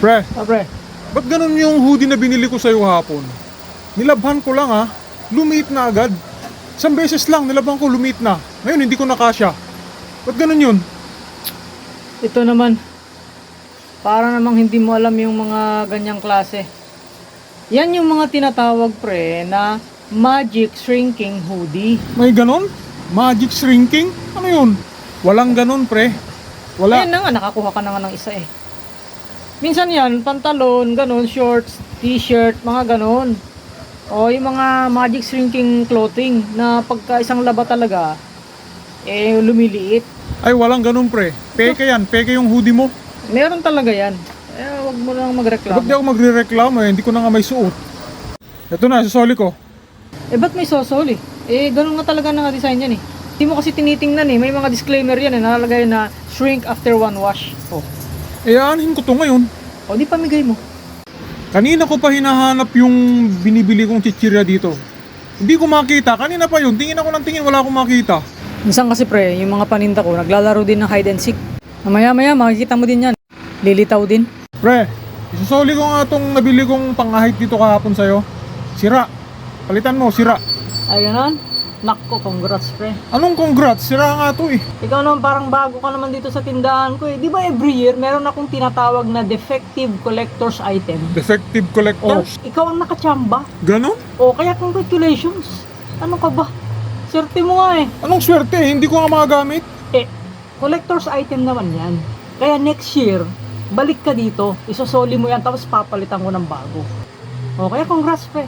Pre, Ah, pre. ba't ganun yung hoodie na binili ko sa'yo hapon? Nilabhan ko lang ha. Lumit na agad. Isang beses lang, nilabhan ko, lumit na. Ngayon, hindi ko nakasya. Ba't ganun yun? Ito naman. Para namang hindi mo alam yung mga ganyang klase. Yan yung mga tinatawag pre na magic shrinking hoodie. May ganun? Magic shrinking? Ano yun? Walang ganun, pre. Wala. Ayan na nga, nakakuha ka na nga ng isa eh. Minsan yan, pantalon, ganun, shorts, t-shirt, mga ganun. O yung mga magic shrinking clothing na pagka isang laba talaga, eh lumiliit. Ay, walang ganun, pre. Peke yan. Peke yung hoodie mo. Meron talaga yan. Eh, wag mo lang Ba't magreklamo. di ako magre-reklamo eh? Hindi ko na nga may suot. Ito na, sasoli ko. Eh, ba't may sosol eh? Ganun nga talaga na design yan eh. Hindi mo kasi tinitingnan eh. May mga disclaimer yan eh. Nakalagay na shrink after one wash. Oh. Eh, aanhin ko to ngayon. O, di pamigay mo. Kanina ko pa hinahanap yung binibili kong chichirya dito. Hindi ko makita. Kanina pa yun. Tingin ako ng tingin, wala akong makita. Minsan kasi pre, yung mga paninda ko, naglalaro din ng hide and seek. Mamaya maya, makikita mo din yan. Lilitaw din. Pre, isusoli ko nga itong nabili kong pangahit dito kahapon sa'yo. Sira. Palitan mo, sira. Ay, ganon? Nakko, congrats pre. Anong congrats? Sira nga to eh. Ikaw naman parang bago ka naman dito sa tindahan ko eh. Di ba every year meron akong tinatawag na defective collector's item? Defective collectors. ikaw ang nakachamba. Ganon? O kaya congratulations. Ano ka ba? Swerte mo nga eh. Anong swerte? Hindi ko nga magagamit. Eh, collector's item naman yan. Kaya next year, balik ka dito, isosoli mo yan, tapos papalitan ko ng bago. O kaya congrats pre.